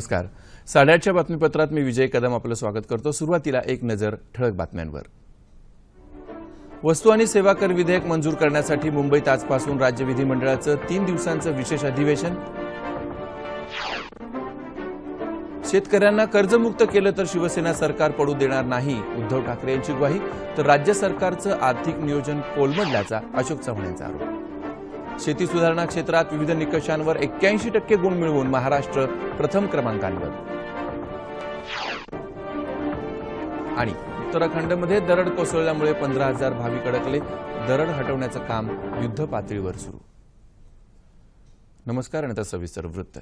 नमस्कार. साडेआठच्या बातमीपत्रात मी विजय कदम आपलं स्वागत करतो. सुरुवातीला एक नजर ठळक बातम्यांवर. वस्तू आणि सेवा कर विधेयक मंजूर करण्यासाठी मुंबईत आजपासून राज्य विधिमंडळाचं तीन दिवसांचं विशेष अधिवेशन. शेतकऱ्यांना कर्जमुक्त केलं तर शिवसेना सरकार पडू देणार नाही उद्धव ठाकरे यांची ग्वाही तर राज्य सरकारचं आर्थिक नियोजन कोलमडल्याचा अशोक चव्हाण यांचा आरोप. शेती सुधारणा क्षेत्रात विविध निकषांवर एक्क्याऐंशी टक्के गुण मिळवून महाराष्ट्र प्रथम क्रमांकांवर. आणि उत्तराखंडमध्ये दरड कोसळल्यामुळे पंधरा हजार भाविक अडकले. दरड हटवण्याचं काम युद्ध पातळीवर सुरू. नमस्कार आणि आता सविस्तर वृत्त.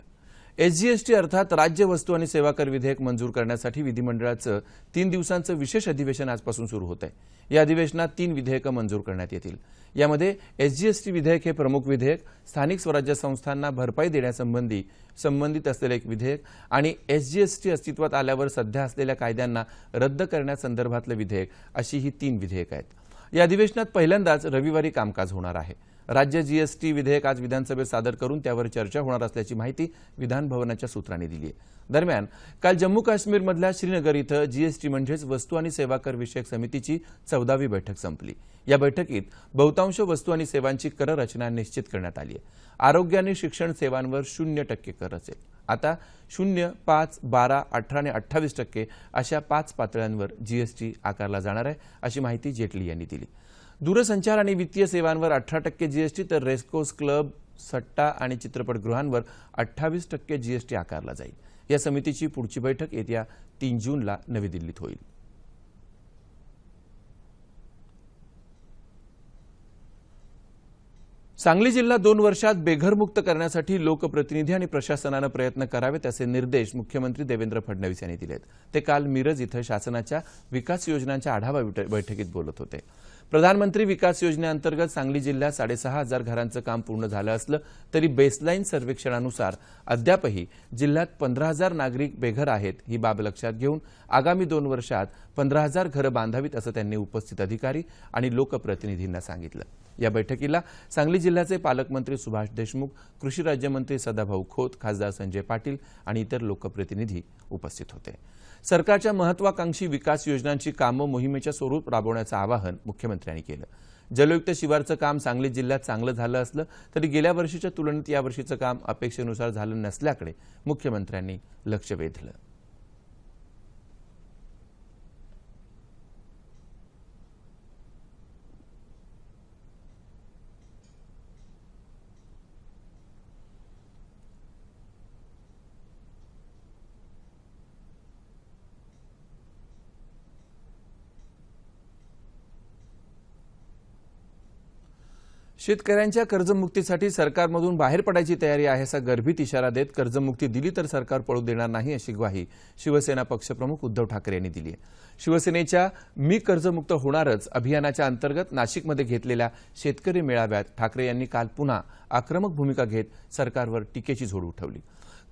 एसजीएसटी अर्थात राज्य वस्तू आणि सेवा कर विधेयक मंजूर करण्यासाठी विधिमंडळाचं तीन दिवसांचं विशेष अधिवेशन आजपासून सुरू होत आहे. या अधिवेशनात तीन विधेयकं मंजूर करण्यात येतील. यामध्ये एसजीएसटी विधेयक हे प्रमुख विधेयक स्थानिक स्वराज्य संस्थांना भरपाई देण्यासंबंधी संबंधित असलेलं एक विधेयक आणि एसजीएसटी अस्तित्वात आल्यावर सध्या असलेल्या कायद्यांना रद्द करण्यासंदर्भातलं विधेयक अशी ही तीन विधेयक आहेत. या अधिवेशनात पहिल्यांदाच रविवारी कामकाज होणार आहे. राज्य जीएसटी विधेयक आज विधानसभेत सादर करून त्यावर चर्चा होणार असल्याची माहिती विधानभवनाच्या सूत्रांनी दिली आहे दरम्यान काल जम्मू काश्मीरमधल्या श्रीनगर इथं जीएसटी म्हणजेच वस्तू आणि सेवा कर विषयक समितीची चौदावी बैठक संपली. या बैठकीत बहुतांश वस्तू आणि सेवांची कर रचना निश्चित करण्यात आली आहे आरोग्य आणि शिक्षण सेवांवर शून्य टक्के कर असेल. आता शून्य पाच बारा अठरा आणि अठ्ठावीस टक्के अशा पाच पातळ्यांवर जीएसटी आकारला जाणार आहे अशी माहिती जेटली यांनी दिली. दूरसंचार आणि वित्तीय सेवांवर अठरा टक्के जीएसटी तर रेस्कोस क्लब सट्टा आणि चित्रपटगृहांवर अठ्ठावीस टक्के जीएसटी आकारला जाईल. या समितीची पुढची बैठक येत्या तीन जूनला नवी दिल्लीत होईल. सांगली जिल्हा दोन वर्षात बेघरमुक्त करण्यासाठी लोकप्रतिनिधी आणि प्रशासनानं प्रयत्न करावेत असे निर्देश मुख्यमंत्री देवेंद्र फडणवीस यांनी दिलेत. ते काल मिरज इथं शासनाच्या विकास योजनांच्या आढावा बैठकीत बोलत होते. प्रधानमंत्री विकास योजनेअंतर्गत सांगली जिल्ह्यात साडेसहा हजार घरांचं काम पूर्ण झालं असलं तरी बेसलाईन सर्वेक्षणानुसार अद्यापही जिल्ह्यात पंधरा हजार नागरिक बेघर आहेत ही बाब लक्षात घेऊन आगामी दोन वर्षात पंधरा हजार घरं बांधावीत असं त्यांनी उपस्थित अधिकारी आणि लोकप्रतिनिधींना सांगितलं. या बैठकीला सांगली जिल्ह्याचे पालकमंत्री सुभाष देशमुख कृषी राज्यमंत्री सदाभाऊ खोत खासदार संजय पाटील आणि इतर लोकप्रतिनिधी उपस्थित होते. सरकारच्या महत्वाकांक्षी विकास योजनांची कामं मोहिमेच्या स्वरूप राबवण्याचं आवाहन मुख्यमंत्र्यांनी केलं. जलयुक्त शिवारचं काम सांगली जिल्ह्यात चांगलं झालं असलं तरी गेल्या वर्षीच्या तुलनेत यावर्षीचं काम अपेक्षेनुसार झालं नसल्याकडे मुख्यमंत्र्यांनी लक्ष वेधलं. शेतकऱ्यांच्या कर्जमुक्तीसाठी सरकारमधून बाहेर पडायची तयारी आहे असा गर्भित इशारा देत कर्जमुक्ती दिली तर सरकार पळू देणार नाही अशी ग्वाही शिवसेना पक्षप्रमुख उद्धव ठाकरे यांनी दिली आहे. शिवसेनेच्या मी कर्जमुक्त होणारच अभियानाच्या अंतर्गत नाशिकमध्ये घेतलेल्या शेतकरी मेळाव्यात ठाकरे यांनी काल पुन्हा आक्रमक भूमिका घेत सरकारवर टीकेची झोड उठवली.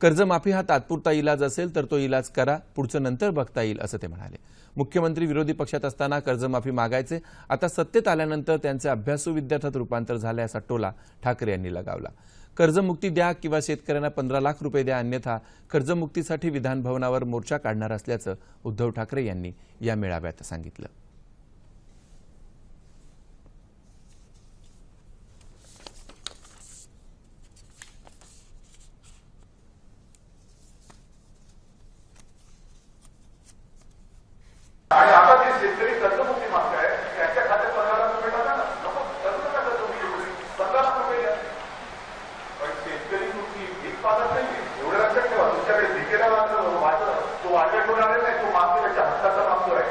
कर्जमाफी हा तात्पुरता इलाज असेल तर तो इलाज करा पुढचं नंतर बघता येईल असं ते म्हणाले. मुख्यमंत्री विरोधी पक्षात असताना कर्जमाफी मागायचे. आता सत्तेत आल्यानंतर त्यांचे अभ्यासू विद्यार्थ्यात रूपांतर झाले असा टोला ठाकरे यांनी लगावला. कर्जमुक्ती द्या किंवा शेतकऱ्यांना पंधरा लाख रुपये द्या अन्यथा कर्जमुक्तीसाठी विधानभवनावर मोर्चा काढणार असल्याचं उद्धव ठाकरे यांनी या मेळाव्यात सांगितलं आणि आता जे शेतकरी कर्जमुक्ती मागताय त्यांच्या खात्यात पंधरा लाख रुपये टाका ना नको कर्ज नका कर्जमुक्ती एवढी पंधरा लाख रुपये द्या पण शेतकरी मुक्ती भीक पाहत नाही एवढं लक्षात ठेवा तुमच्याकडे भिकेला मागतो वाटलं तो वाटेल आलेला नाही तो मागतो त्याच्या हक्काचा मागतोय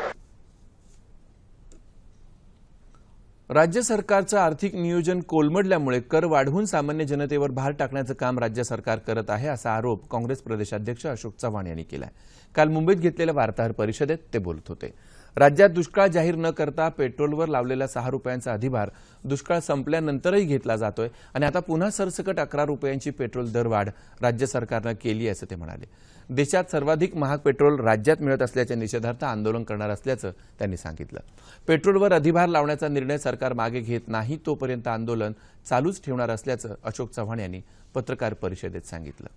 राज्य सरकारचं आर्थिक नियोजन कोलमडल्यामुळे कर वाढवून सामान्य जनतेवर भार टाकण्याचं काम राज्य सरकार करत आहे असा आरोप काँग्रेस प्रदेशाध्यक्ष अशोक चव्हाण यांनी केला काल मुंबईत घेतलेल्या वार्ताहर परिषदेत ते बोलत होते. राज्यात दुष्काळ जाहीर न करता पेट्रोलवर लावलेला सहा रुपयांचा अधिभार दुष्काळ संपल्यानंतरही घेतला जातोय आणि आता पुन्हा सरसकट अकरा रुपयांची पेट्रोल दरवाढ राज्य सरकारनं केली असं ते म्हणाले. देशात सर्वाधिक महाग पेट्रोल राज्यात मिळत असल्याच्या निषेधार्थ आंदोलन करणार असल्याचं त्यांनी सांगितलं. पेट्रोलवर अधिभार लावण्याचा निर्णय सरकार मागे घेत नाही तोपर्यंत आंदोलन चालूच ठेवणार असल्याचं अशोक चव्हाण यांनी पत्रकार परिषदेत सांगितलं.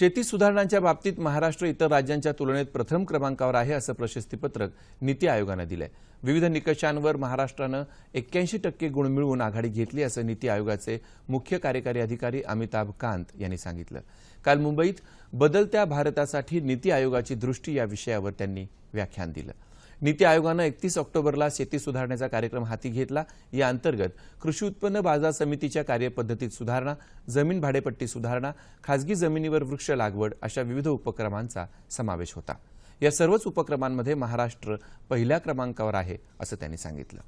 शेती सुधारणांच्या बाबतीत महाराष्ट्र इतर राज्यांच्या तुलनेत प्रथम क्रमांकावर आहे असं प्रशस्तीपत्रक नीती आयोगानं दिलं आहे विविध निकषांवर महाराष्ट्रानं एक्क्याऐंशी टक्के गुण मिळवून आघाडी घेतली असं नीती आयोगाचे मुख्य कार्यकारी अधिकारी अमिताभ कांत यांनी सांगितलं. काल मुंबईत बदलत्या भारतासाठी नीती आयोगाची दृष्टी या विषयावर त्यांनी व्याख्यान दिलं. नीती आयोगानं एकतीस ऑक्टोबरला शेती सुधारण्याचा कार्यक्रम हाती घेतला. या अंतर्गत कृषी उत्पन्न बाजार समितीच्या कार्यपद्धतीत सुधारणा जमीन भाडेपट्टी सुधारणा खासगी जमिनीवर वृक्ष लागवड अशा विविध उपक्रमांचा समावेश होता. या सर्वच उपक्रमांमध्ये महाराष्ट्र पहिल्या क्रमांकावर आहे असं त्यांनी सांगितलं.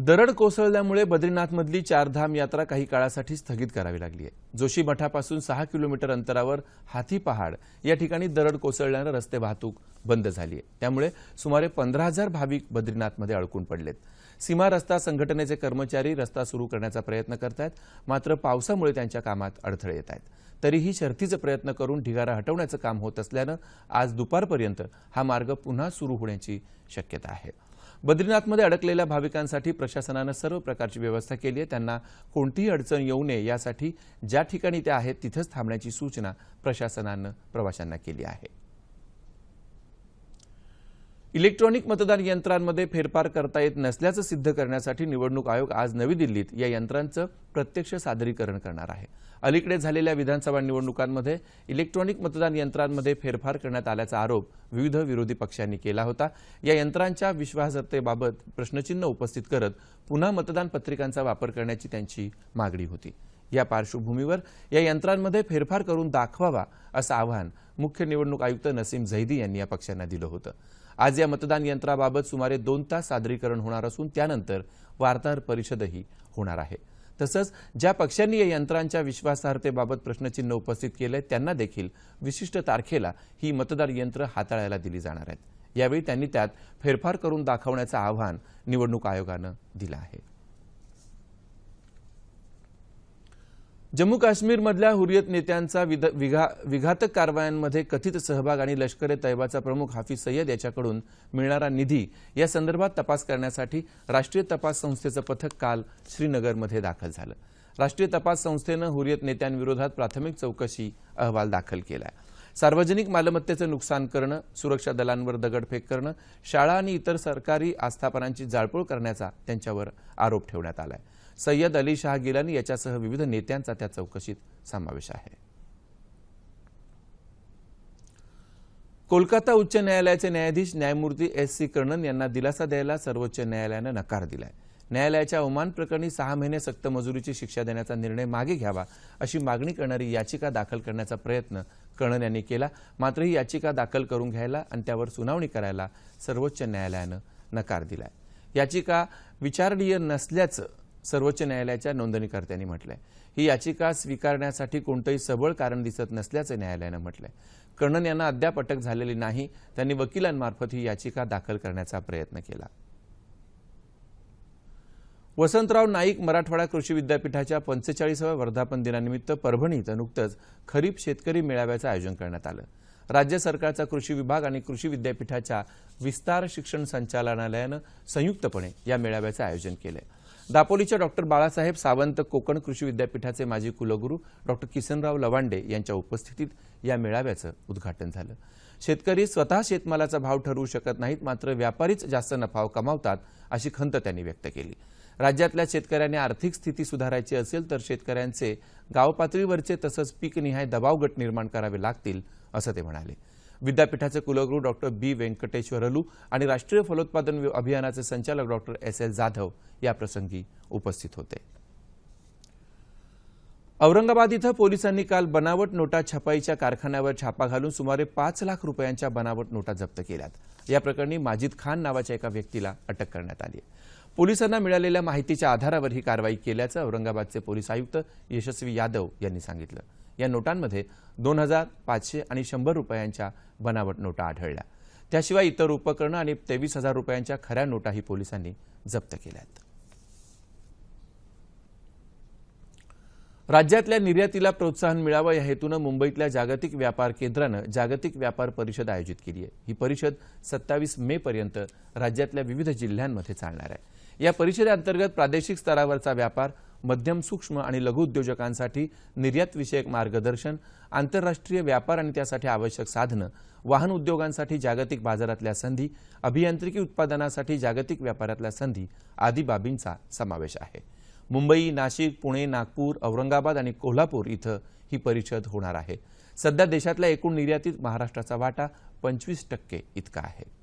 दरड कोसळल्यामुळे बद्रीनाथमधली चारधाम यात्रा काही काळासाठी स्थगित करावी लागली आहे. जोशी मठापासून सहा किलोमीटर अंतरावर हाथी पहाड या ठिकाणी दरड कोसळल्यानं रस्ते वाहतूक बंद झाली आहे. त्यामुळे सुमारे पंधरा हजार भाविक बद्रीनाथमध्ये अडकून पडलेत. सीमा रस्ता संघटनेचे कर्मचारी रस्ता सुरू करण्याचा प्रयत्न करतायत मात्र पावसामुळे त्यांच्या कामात अडथळे येत आहेत. तरीही शर्थीचे प्रयत्न करून ढिगारा हटवण्याचं काम होत असल्यानं आज दुपारपर्यंत हा मार्ग पुन्हा सुरू होण्याची शक्यता आहे. बद्रीनाथमध्ये अडकलेल्या भाविकांसाठी प्रशासनानं सर्व प्रकारची व्यवस्था केली आहे. त्यांना कोणतीही अडचण येऊ नये यासाठी ज्या ठिकाणी त्या आहेत तिथंच थांबण्याची सूचना प्रशासनानं प्रवाशांना केली आहे. इलेक्ट्रॉनिक मतदान यंत्रांमध्ये फेरफार करता येत नसल्याचं सिद्ध करण्यासाठी निवडणूक आयोग आज नवी दिल्लीत या यंत्रांचं प्रत्यक्ष सादरीकरण करणार आहे. अलीकडे झालेल्या विधानसभा निवडणुकांमध्ये इलेक्ट्रॉनिक मतदान यंत्रांमध्ये फेरफार करण्यात आल्याचा आरोप विविध विरोधी पक्षांनी केला होता. या यंत्रांच्या विश्वासार्हतेबाबत प्रश्नचिन्ह उपस्थित करत पुन्हा मतदान पत्रिकांचा वापर करण्याची त्यांची मागणी होती. या पार्श्वभूमीवर या यंत्रांमध्ये फेरफार करून दाखवावा असं आवाहन मुख्य निवडणूक आयुक्त नसीम झैदी यांनी या पक्षांना दिलं होतं. आज या मतदान यंत्राबाबत सुमारे दोन तास सादरीकरण होणार असून त्यानंतर वार्ताहर परिषदही होणार आहे. तसंच ज्या पक्षांनी या यंत्रांच्या विश्वासार्हतेबाबत प्रश्नचिन्ह उपस्थित केलंय त्यांना देखील विशिष्ट तारखेला ही मतदार यंत्र हाताळायला दिली जाणार आहेत. यावेळी त्यांनी त्यात फेरफार करून दाखवण्याचं आव्हान निवडणूक आयोगानं दिलं आहे. जम्मू काश्मीरमधल्या हुरियत नेत्यांचा विध- विघा- विघातक कारवायांमध्ये कथित सहभाग आणि लष्कर ए तैबाचा प्रमुख हाफिज सय्यद याच्याकडून मिळणारा निधी या संदर्भात तपास करण्यासाठी राष्ट्रीय तपास संस्थेचं पथक काल श्रीनगरमध्ये दाखल झालं. राष्ट्रीय तपास संस्थेनं हुरियत नेत्यांविरोधात प्राथमिक चौकशी अहवाल दाखल केलाय. सार्वजनिक मालमत्तेचं नुकसान करणं सुरक्षा दलांवर दगडफेक करणं शाळा आणि इतर सरकारी आस्थापनांची जाळपोळ करण्याचा त्यांच्यावर आरोप ठेवण्यात आलाय. सय्यद अली शाह गिलानी याच्यासह विविध नेत्यांचा त्या चौकशीत समावेश आहे. कोलकाता उच्च न्यायालयाचे न्यायाधीश न्यायमूर्ती एस सी कर्णन यांना दिलासा द्यायला सर्वोच्च न्यायालयानं नकार दिलाय. न्यायालयाच्या अवमान प्रकरणी सहा महिने सक्त मजुरीची शिक्षा देण्याचा निर्णय मागे घ्यावा अशी मागणी करणारी याचिका दाखल करण्याचा प्रयत्न कर्णन यांनी केला. मात्र ही याचिका दाखल करून घ्यायला आणि त्यावर सुनावणी करायला सर्वोच्च न्यायालयानं नकार दिलाय. याचिका विचारणीय नसल्याचं सर्वोच्च न्यायालयाच्या नोंदणीकर्त्यांनी म्हटलंय. ही याचिका स्वीकारण्यासाठी कोणतंही सबळ कारण दिसत नसल्याचं न्यायालयानं म्हटलंय. कर्णन यांना अद्याप अटक झालेली नाही. त्यांनी वकिलांमार्फत ही याचिका दाखल करण्याचा प्रयत्न केला. वसंतराव नाईक मराठवाडा कृषी विद्यापीठाच्या पंचेचाळीसाव्या वर्धापन दिनानिमित्त परभणी इथं नुकतंच खरीप शेतकरी मेळाव्याचं आयोजन करण्यात आलं. राज्य सरकारचा कृषी विभाग आणि कृषी विद्यापीठाच्या विस्तार शिक्षण संचालनालयानं संयुक्तपणे या मेळाव्याचं आयोजन केलंय. दापोलीच्या डॉक्टर बाळासाहेब सावंत कोकण कृषी विद्यापीठाचे माजी कुलगुरू डॉक्टर किसनराव लवांडे यांच्या उपस्थितीत या मेळाव्याचं उद्घाटन झालं. शेतकरी स्वतः शेतमालाचा भाव ठरवू शकत नाहीत मात्र व्यापारीच जास्त नफा कमावतात अशी खंत त्यांनी व्यक्त केली. राज्यातल्या शेतकऱ्यांनी आर्थिक स्थिती सुधारायची असेल तर शेतकऱ्यांचे गावपातळीवरचे तसंच पीकनिहाय दबाव गट निर्माण करावे लागतील असं ते म्हणाले. विद्यापीठाचे कुलगुरू डॉक्टर बी व्यंकटेश्वरलू आणि राष्ट्रीय फलोत्पादन अभियानाचे संचालक डॉक्टर एस एल जाधव याप्रसंगी उपस्थित होते. औरंगाबाद इथं पोलिसांनी काल बनावट नोटा छपाईच्या कारखान्यावर छापा घालून सुमारे पाच लाख रुपयांच्या बनावट नोटा जप्त केल्यात. या प्रकरणी माजिद खान नावाच्या एका व्यक्तीला अटक करण्यात आली पोलिसांना मिळालेल्या माहितीच्या आधारावर ही कारवाई केल्याचं औरंगाबादचे पोलीस आयुक्त यशस्वी यादव यांनी सांगितलं. या नोटांमध्ये दोन हजार पाचशे आणि शंभर रुपयांच्या बनावट नोटा आढळल्या. त्याशिवाय इतर उपकरणं आणि तेवीस हजार रुपयांच्या खऱ्या नोटाही पोलिसांनी जप्त केल्यात. राज्यातल्या निर्यातीला प्रोत्साहन मिळावं या हेतूनं मुंबईतल्या जागतिक व्यापार केंद्रानं जागतिक व्यापार परिषद आयोजित केली आहे. ही परिषद सत्तावीस मे पर्यंत राज्यातल्या विविध जिल्ह्यांमध्ये चालणार आहे. या परिषदेअंतर्गत प्रादेशिक स्तरावरचा व्यापार मध्यम सूक्ष्म आणि लघु उद्योजकांसाठी निर्यातविषयक मार्गदर्शन आंतरराष्ट्रीय व्यापार आणि त्यासाठी आवश्यक साधनं वाहन उद्योगांसाठी जागतिक बाजारातल्या संधी अभियांत्रिकी उत्पादनासाठी जागतिक व्यापारातल्या संधी आदी बाबींचा समावेश आहे. मुंबई नाशिक पुणे नागपूर औरंगाबाद आणि कोल्हापूर इथं ही परिषद होणार आहे. सध्या देशातल्या एकूण निर्यातीत महाराष्ट्राचा वाटा पंचवीस टक्के इतका आहे.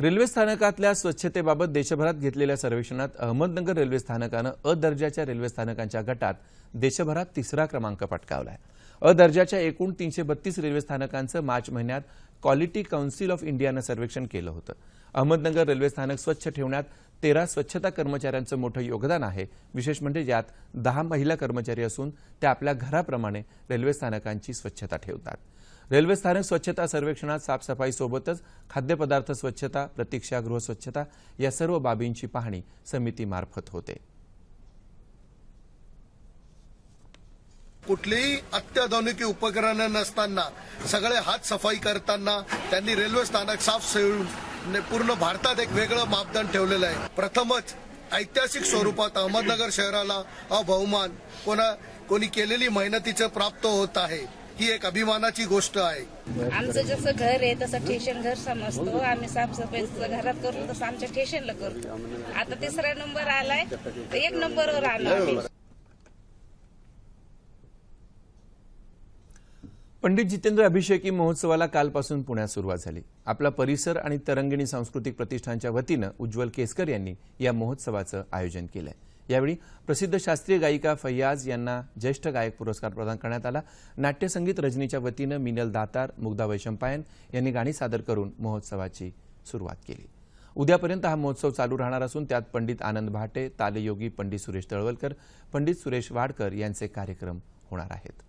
रेल्वे स्थानकातल्या स्वच्छतेबाबत देशभरात घेतलेल्या सर्वेक्षणात अहमदनगर रेल्वे स्थानकानं अ दर्जाच्या रेल्वे स्थानकांच्या गटात देशभरात तिसरा क्रमांक पटकावलाय. अ दर्जाच्या एकूण तीनशे बत्तीस रेल्वे स्थानकांचं मार्च महिन्यात क्वालिटी काउन्सिल ऑफ इंडियानं सर्वेक्षण केलं होतं. अहमदनगर रेल्वे स्थानक स्वच्छ ठेवण्यात तेरा स्वच्छता कर्मचाऱ्यांचं मोठं योगदान आहे. विशेष म्हणजे यात दहा महिला कर्मचारी असून त्या आपल्या घराप्रमाणे रेल्वे स्थानकांची स्वच्छता ठेवतात. रेल्वे स्थानक स्वच्छता सर्वेक्षणात साफसफाईसोबतच खाद्यपदार्थ स्वच्छता प्रतीक्षागृह स्वच्छता या सर्व बाबींची पाहणी समितीमार्फत होते. कुठलीही अत्याधुनिक उपकरणं नसताना सगळे हात सफाई करताना त्यांनी रेल्वे स्थानक साफ ठेवून पूर्ण भारतात एक वेगळं मापदंड ठेवलेलं आहे. प्रथमच ऐतिहासिक स्वरूपात अहमदनगर शहराला हा बहुमान कोणा कोणी केलेली मेहनतीचं प्राप्त होत आहे. ही एक अभिमानाची गोष्ट आहे. आमचं जसं घर आहे तसं स्टेशन घर समजतो. आम्ही साफसफाई घरात करतो तसं आमच्या स्टेशनला करतो आता तिसरा नंबर आलाय तर एक नंबरवर आलो पंडित जितेंद्र अभिषेकी महोत्सवाला कालपासून पुण्यात सुरुवात झाली. आपला परिसर आणि तरंगिणी सांस्कृतिक प्रतिष्ठानच्या वतीनं उज्ज्वल केसकर यांनी या महोत्सवाचं आयोजन केलंय. यावेळी प्रसिद्ध शास्त्रीय गायिका फैयाज यांना ज्येष्ठ गायक पुरस्कार प्रदान करण्यात आला. नाट्यसंगीत रजनीच्या वतीनं मिनल दातार मुग्धा वैशंपायन यांनी गाणी सादर करून महोत्सवाची सुरुवात केली. उद्यापर्यंत हा महोत्सव चालू राहणार असून त्यात पंडित आनंद भाटे तालयोगी पंडित सुरेश तळवलकर पंडित सुरेश वाडकर यांचे कार्यक्रम होणार आहेत.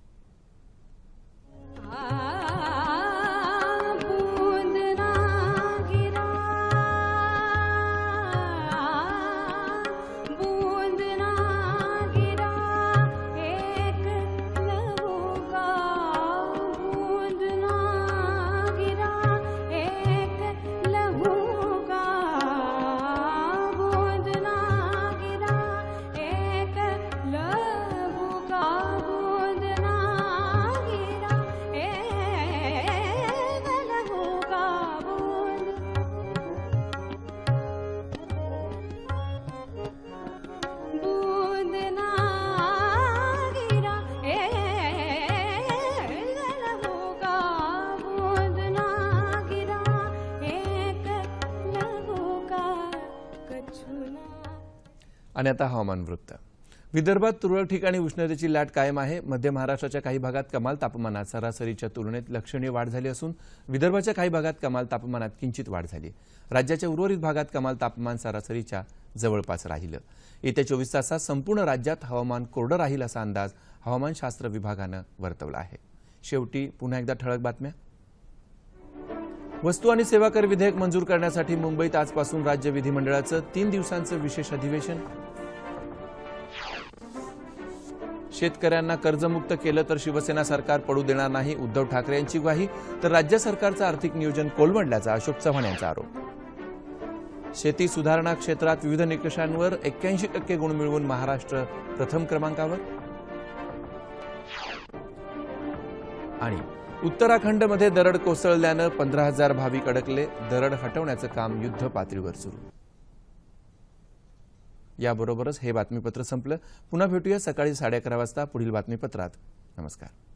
आणि आता हवामान वृत्त. विदर्भात तुरळक ठिकाणी उष्णतेची लाट कायम आहे. मध्य महाराष्ट्राच्या काही भागात कमाल तापमानात सरासरीच्या तुलनेत लक्षणीय वाढ झाली असून विदर्भाच्या काही भागात कमाल तापमानात किंचित वाढ झाली. राज्याच्या उर्वरित भागात कमाल तापमान सरासरीच्या जवळपास राहिलं. येत्या चोवीस तासात संपूर्ण राज्यात हवामान कोरडं राहील असा अंदाज हवामानशास्त्र विभागानं वर्तवला आहे. शेवटी पुन्हा एकदा ठळक बातम्या. वस्तू आणि सेवा कर विधेयक मंजूर करण्यासाठी मुंबईत आजपासून राज्य विधिमंडळाचं तीन दिवसांचं विशेष अधिवेशन. शेतकऱ्यांना कर्जमुक्त केलं तर शिवसेना सरकार पडू देणार नाही उद्धव ठाकरे यांची ग्वाही तर राज्य सरकारचं आर्थिक नियोजन कोलमडल्याचा अशोक चव्हाण यांचा आरोप. शेती सुधारणा क्षेत्रात विविध निकषांवर एक्क्याऐंशी टक्के गुण मिळवून महाराष्ट्र प्रथम क्रमांकावर. आणि उत्तराखंडमध्ये दरड कोसळल्यानं पंधरा हजार भाविक अडकले. दरड हटवण्याचं काम युद्ध पातळीवर सुरू. याबरोबरच हे बातमीपत्र संपलं. पुन्हा भेटूया सकाळी साडे अकरा वाजता पुढील बातमीपत्रात. नमस्कार.